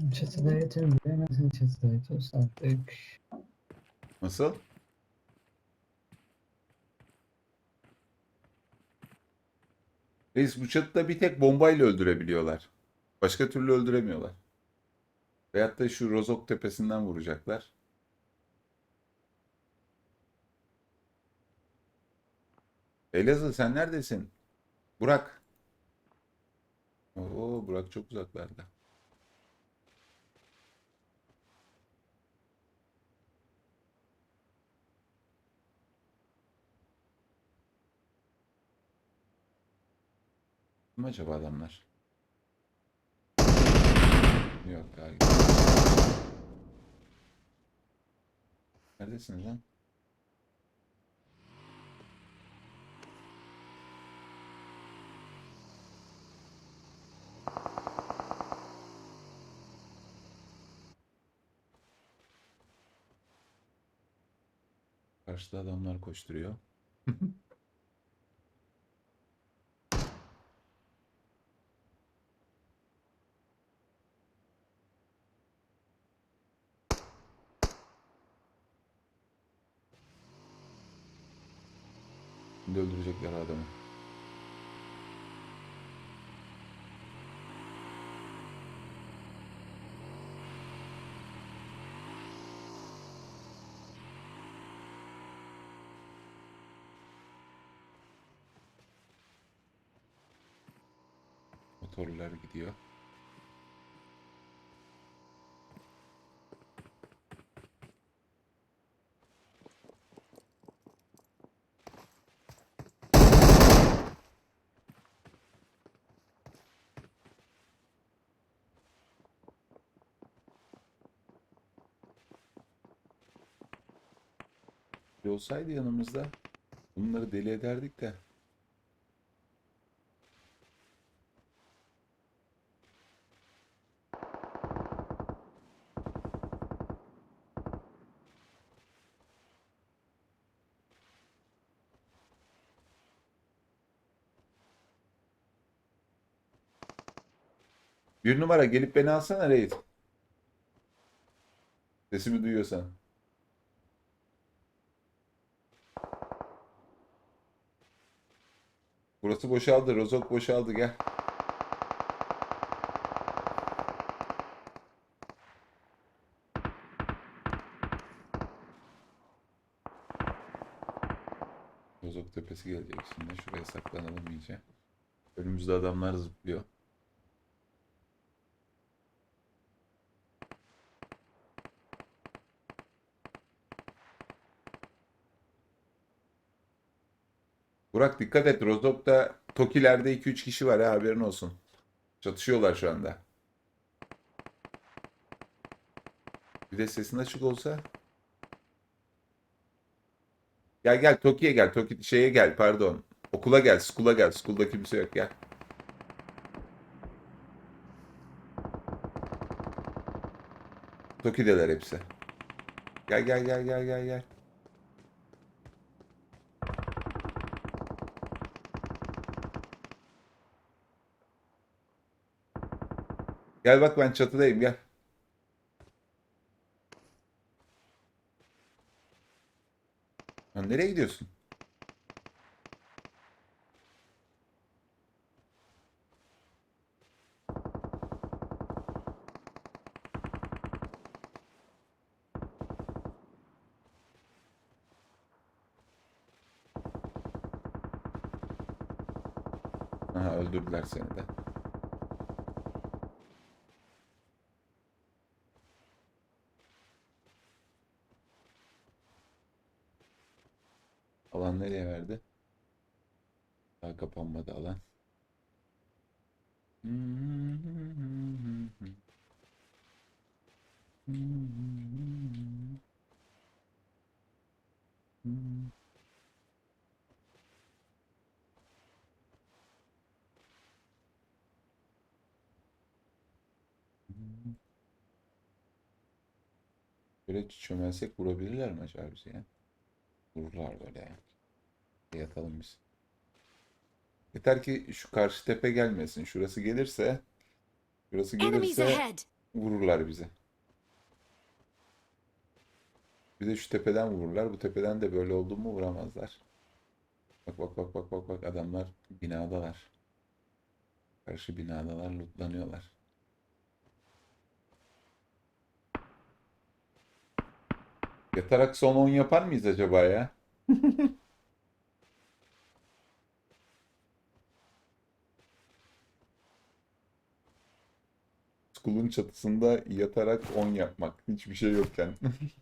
Çatıda yatıyorum. Bilemezsin çatıda yatıyorsa artık. Nasıl? Reis bu çatıda bir tek bombayla öldürebiliyorlar. Başka türlü öldüremiyorlar. Veyahut da şu Rozok tepesinden vuracaklar. Elazığ sen neredesin? Burak. Oo Burak çok uzaklarda. Kim acaba adamlar? Yok hayır. Neredesiniz lan? Karşıda adamlar koşturuyor. Şimdi öldürecekler adamı. Motorlar gidiyor. Olsaydı yanımızda bunları deli ederdik de. Bir numara gelip beni alsana reis. Sesimi duyuyorsan. Burası boşaldı. Rozok boşaldı. Gel. Rozok tepesi gelecek şimdi. Şuraya saklanalım iyice. Önümüzde adamlar zıplıyor. Burak dikkat et. Rozok'ta Tokiler'de 2-3 kişi var ha haberin olsun. Çatışıyorlar şu anda. Bir de sesin açık olsa. Gel gel Toki'ye gel. Toki şeye gel pardon. Okula gel. School'a gel. School'da kimse yok gel. Toki'deler hepsi. Gel gel gel gel gel gel. Gel bak ben çatıdayım gel. Lan nereye gidiyorsun? Aha öldürdüler seni de. Alan nereye verdi? Daha kapanmadı alan. Böyle çömelsek vurabilirler mi acaba bizi ya? Vururlar böyle ya. Yatalım biz. Yeter ki şu karşı tepe gelmesin. Şurası gelirse Şurası gelirse vururlar bizi. Bir de şu tepeden vururlar. Bu tepeden de böyle oldu mu vuramazlar. Bak bak bak bak bak bak adamlar binadalar. Karşı binadalar lootlanıyorlar. Yatarak son 10 yapar mıyız acaba ya? School'un çatısında yatarak 10 yapmak. Hiçbir şey yokken.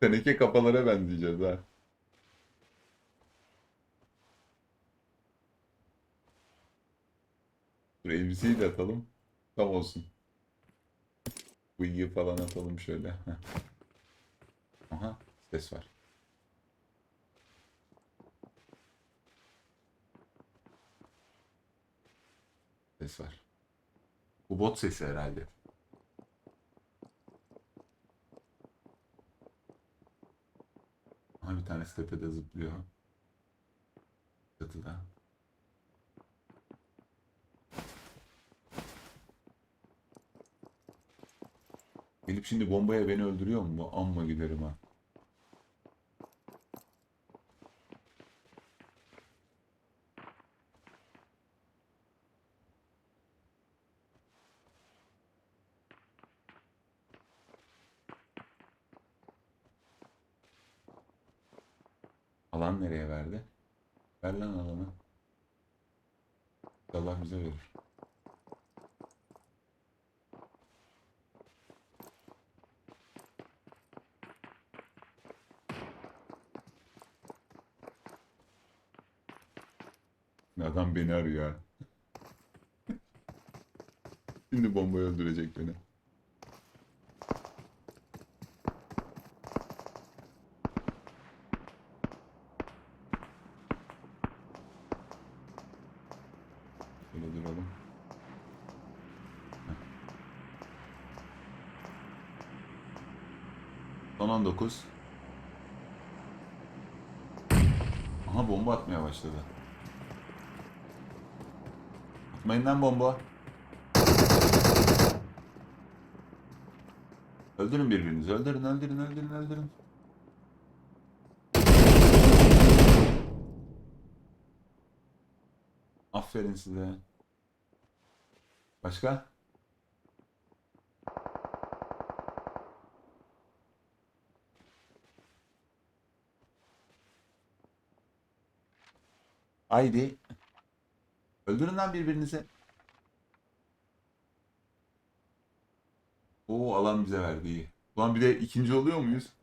Teneke kafalara benzeyeceğiz ha. Dur elbiseyi de atalım. Tam olsun. Bıyığı falan atalım şöyle. Aha ses var. Ses var. Bu bot sesi herhalde. Aha bir tanesi tepede zıplıyor. Çatıda. Gelip şimdi bombaya beni öldürüyor mu? Amma giderim ha. Alan nereye verdi? Ver lan alanı. Allah bize verir. Adam beni arıyor. Şimdi bombayı öldürecek beni. Şöyle duralım. Son 19. Aha bomba atmaya başladı. Atmayın lan bomba. Öldürün birbirinizi. Öldürün, öldürün, öldürün, öldürün. Aferin size. Başka? Haydi. Öldürün lan birbirinizi. Oo alan bize verdi iyi. Ulan bir de ikinci oluyor muyuz?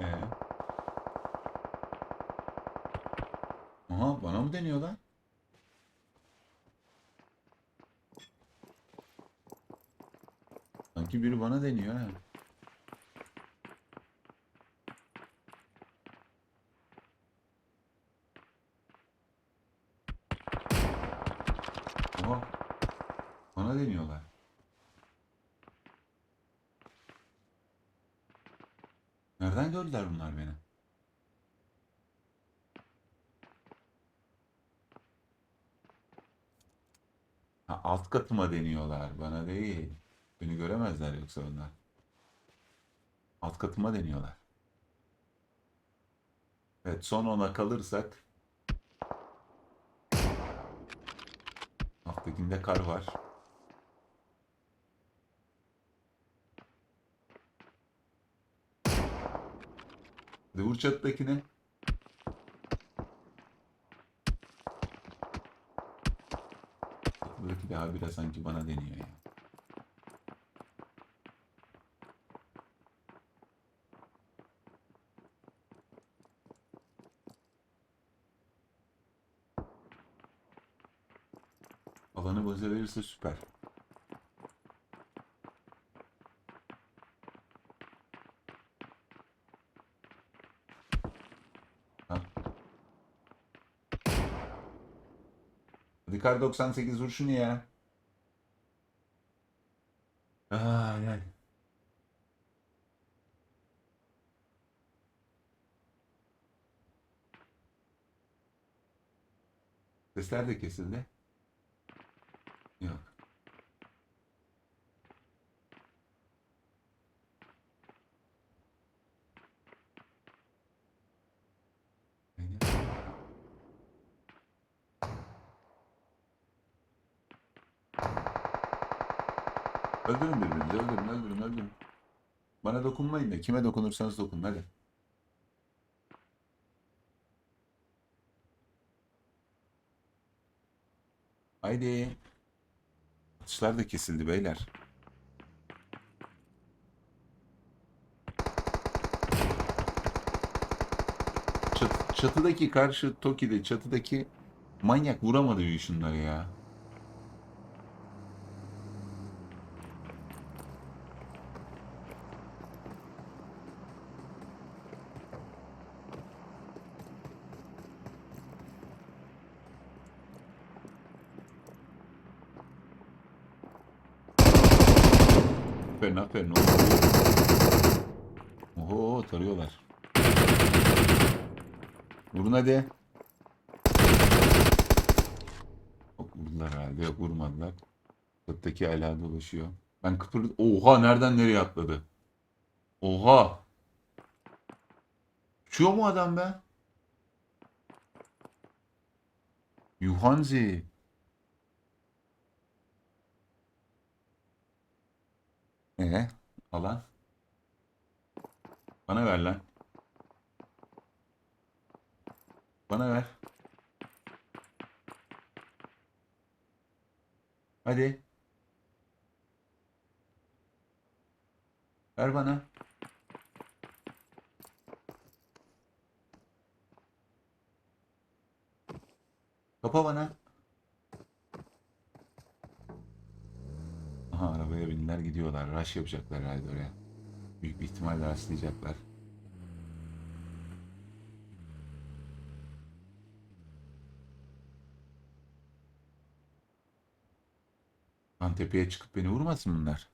Ee? Aha bana mı deniyor lan? Sanki biri bana deniyor ha. Oha. Bana deniyorlar. Nereden gördüler bunlar beni? Ha, alt katıma deniyorlar. Bana değil. Beni göremezler yoksa onlar. Alt katıma deniyorlar. Evet son ona kalırsak Alttakinde kar var. Hadi Habire sanki bana deniyor ya. Alanı boza verirse süper. Ricardo 98 vuruşu niye ya? Sesler de kesildi. Yok. Öldürün birbirinizi, öldürün, öldürün, öldürün. Bana dokunmayın da kime dokunursanız dokunun hadi. Haydi. Atışlar da kesildi beyler. Çat- çatıdaki karşı Toki'de çatıdaki manyak vuramadı şunları ya. Aferin. Oho. Tarıyorlar. Vurun hadi. Yok vurdular herhalde. Yok vurmadılar. Çattaki hala dolaşıyor. Ben kıpır... Oha nereden nereye atladı? Oha. Uçuyor mu adam be? Yuhanzi. Ee, alan. Bana ver lan. Bana ver. Hadi. Ver bana. Kapa bana. Aha bindiler gidiyorlar. Rush yapacaklar herhalde oraya. Büyük bir ihtimalle rastlayacaklar. Lan tepeye çıkıp beni vurmasın bunlar.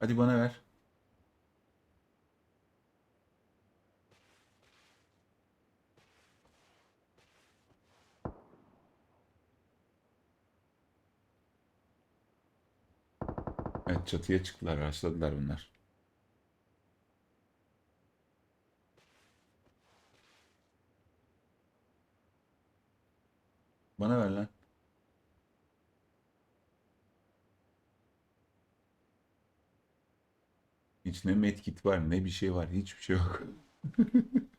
Hadi bana ver. Evet çatıya çıktılar, rastladılar bunlar. Bana ver lan. Hiç ne medkit var ne bir şey var. Hiçbir şey yok.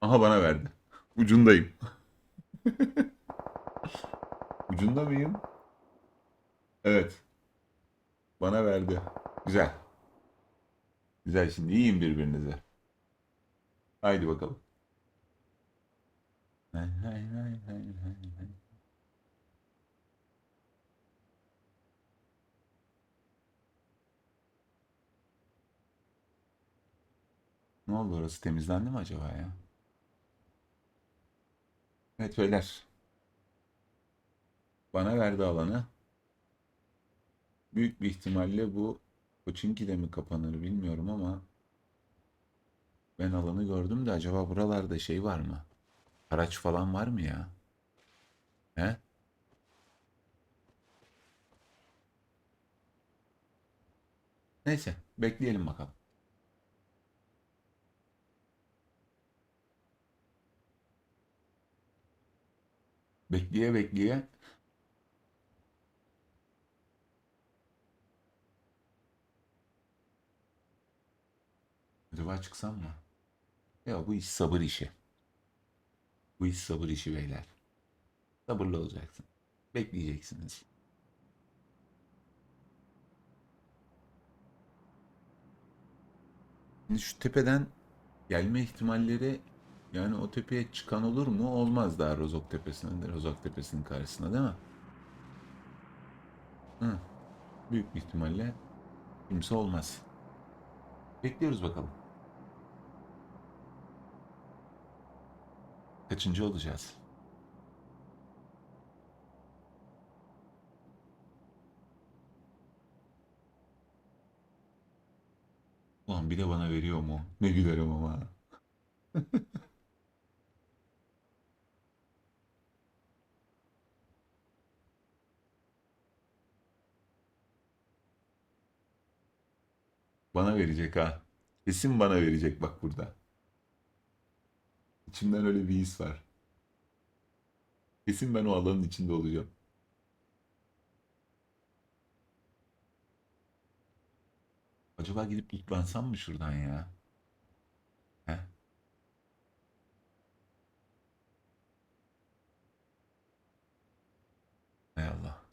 Aha bana verdi. Ucundayım. Ucunda mıyım? Evet. Bana verdi. Güzel. Güzel şimdi yiyin birbirinize. Haydi bakalım. Hay hay hay hay hay hay. Ne oldu orası temizlendi mi acaba ya? Evet beyler. Bana verdi alanı. Büyük bir ihtimalle bu Koçinki'de mi kapanır bilmiyorum ama ben alanı gördüm de acaba buralarda şey var mı? Araç falan var mı ya? He? Neyse bekleyelim bakalım. Bekleye bekleye Acaba çıksam mı? Ya bu iş sabır işi. Bu iş sabır işi beyler. Sabırlı olacaksın. Bekleyeceksiniz. Şimdi şu tepeden gelme ihtimalleri yani o tepeye çıkan olur mu? Olmaz daha Rozok Tepesi'nin, Rozok Tepesi'nin karşısına değil mi? Hı. Büyük bir ihtimalle kimse olmaz. Bekliyoruz bakalım. Kaçıncı olacağız? Ulan bir de bana veriyor mu? Ne gülerim ama. Bana verecek ha. Kesin bana verecek bak burada. İçimden öyle bir his var. Kesin ben o alanın içinde olacağım. Acaba gidip lootlansam mı şuradan ya? He? Hay Allah.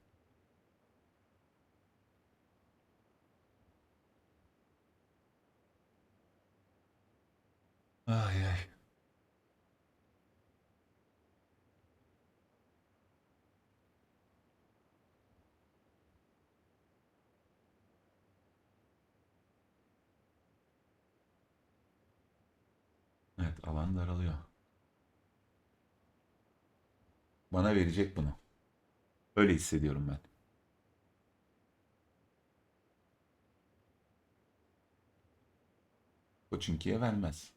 Ay ay. Evet alan daralıyor. Bana verecek bunu. Öyle hissediyorum ben. Poçinki'ye vermez.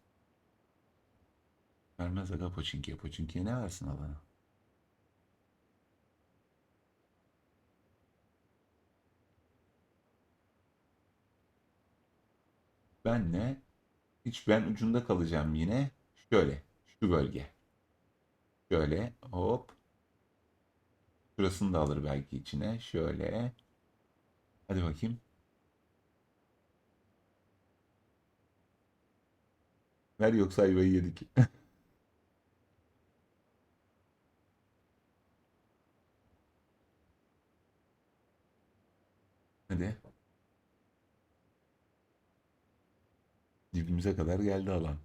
Vermez aga Poçinki'ye. Poçinki'ye ne versin alana? Ben ne? Hiç ben ucunda kalacağım yine. Şöyle. Şu bölge. Şöyle. Hop. Şurasını da alır belki içine. Şöyle. Hadi bakayım. Ver yoksa ayvayı yedik. Hadi. Dibimize kadar geldi alan.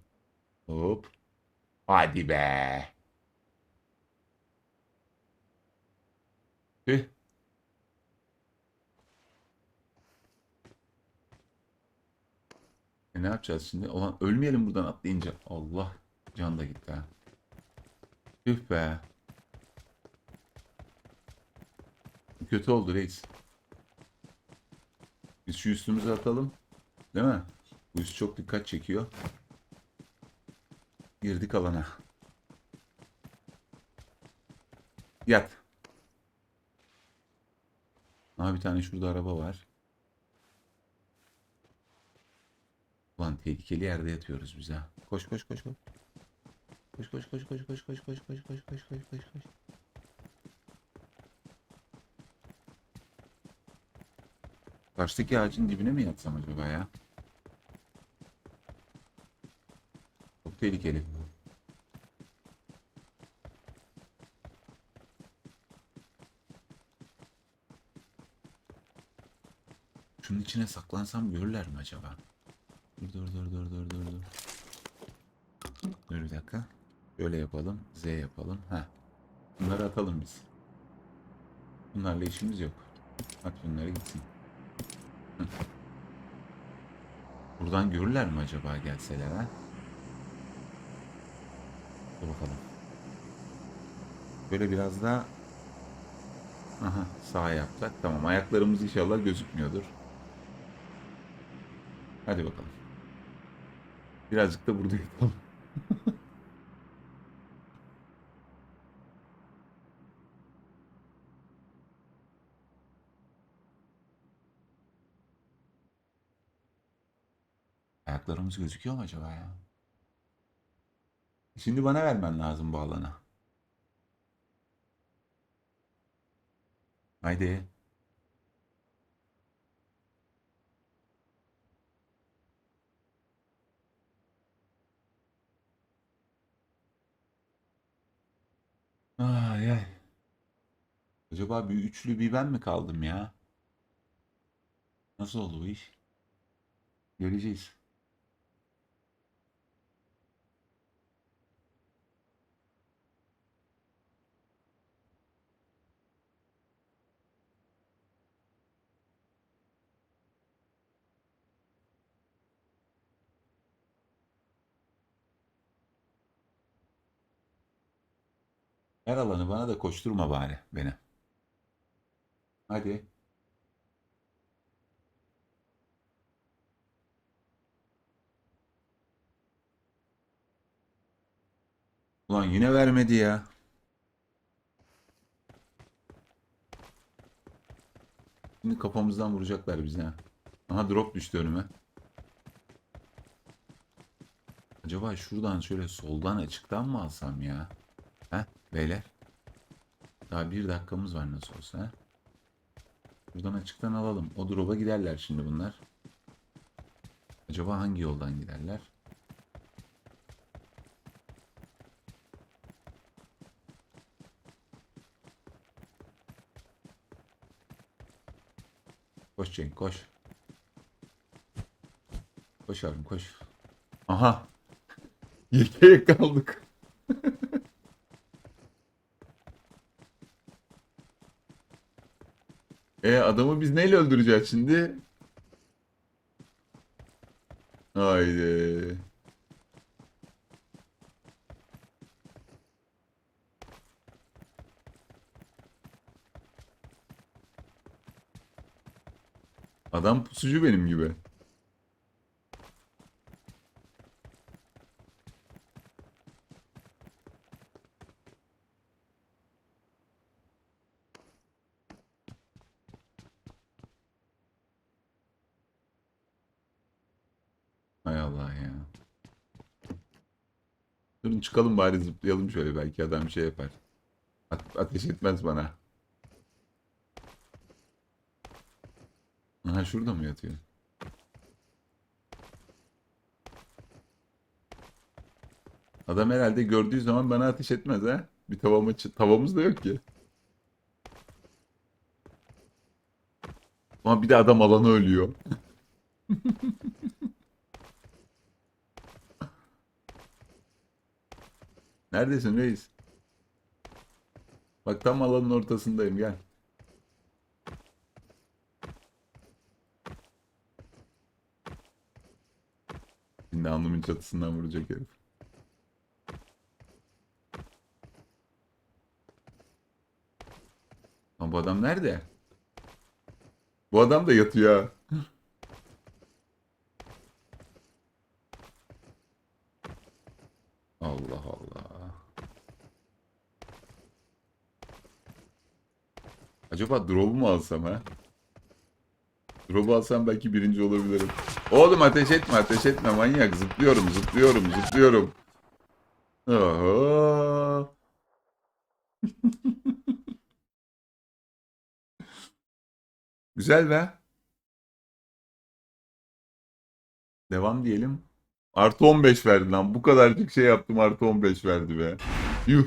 Hop. Hadi be. Tüh. E ne yapacağız şimdi? Ulan ölmeyelim buradan atlayınca. Allah. Can da gitti ha. Tüh be. Kötü oldu reis. Biz şu üstümüze atalım. Değil mi? Bu üst çok dikkat çekiyor. Girdik alana. Yat. Aha bir tane şurada araba var. Ulan tehlikeli yerde yatıyoruz biz ha. Koş koş koş koş. Koş koş koş koş koş koş koş koş koş koş koş koş koş. Karşıdaki ağacın dibine mi yatsam acaba ya? Çok tehlikeli. Şunun içine saklansam görürler mi acaba? Dur dur dur dur dur dur dur. Dur bir dakika. Şöyle yapalım. Z yapalım. Ha. Bunları atalım biz. Bunlarla işimiz yok. At bunları gitsin. Buradan görürler mi acaba gelseler ha? Dur bakalım. Böyle biraz daha Aha sağ yapsak tamam ayaklarımız inşallah gözükmüyordur. Hadi bakalım. Birazcık da burada yatalım. Ayaklarımız gözüküyor mu acaba ya? Şimdi bana vermen lazım bu alana. Haydi. Acaba bir üçlü bir ben mi kaldım ya? Nasıl oldu bu iş? Göreceğiz. Her alanı bana da koşturma bari beni. Hadi. Ulan yine vermedi ya. Şimdi kafamızdan vuracaklar bizi ha. Aha drop düştü önüme. Acaba şuradan şöyle soldan açıktan mı alsam ya? He beyler. Daha bir dakikamız var nasıl olsa. He? Buradan açıktan alalım. O drop'a giderler şimdi bunlar. Acaba hangi yoldan giderler? Koş Cenk koş. Koş abim koş. Aha. Yekeye kaldık. E adamı biz neyle öldüreceğiz şimdi? Haydi. Adam pusucu benim gibi. Durun çıkalım bari zıplayalım şöyle belki adam bir şey yapar. A- ateş etmez bana. Aha şurada mı yatıyor? Adam herhalde gördüğü zaman bana ateş etmez ha. Bir tavamı, tavamız da yok ki. Ama bir de adam alanı ölüyor. Neredesin reis? Bak tam alanın ortasındayım gel. Şimdi alnımın çatısından vuracak herif. Ama bu adam nerede? Bu adam da yatıyor. Acaba drop'u mu alsam ha? Drop'u alsam belki birinci olabilirim. Oğlum ateş etme ateş etme manyak. Zıplıyorum zıplıyorum zıplıyorum. Oho. Güzel be. Devam diyelim. Artı 15 verdi lan. Bu kadarcık şey yaptım artı 15 verdi be. Yuh.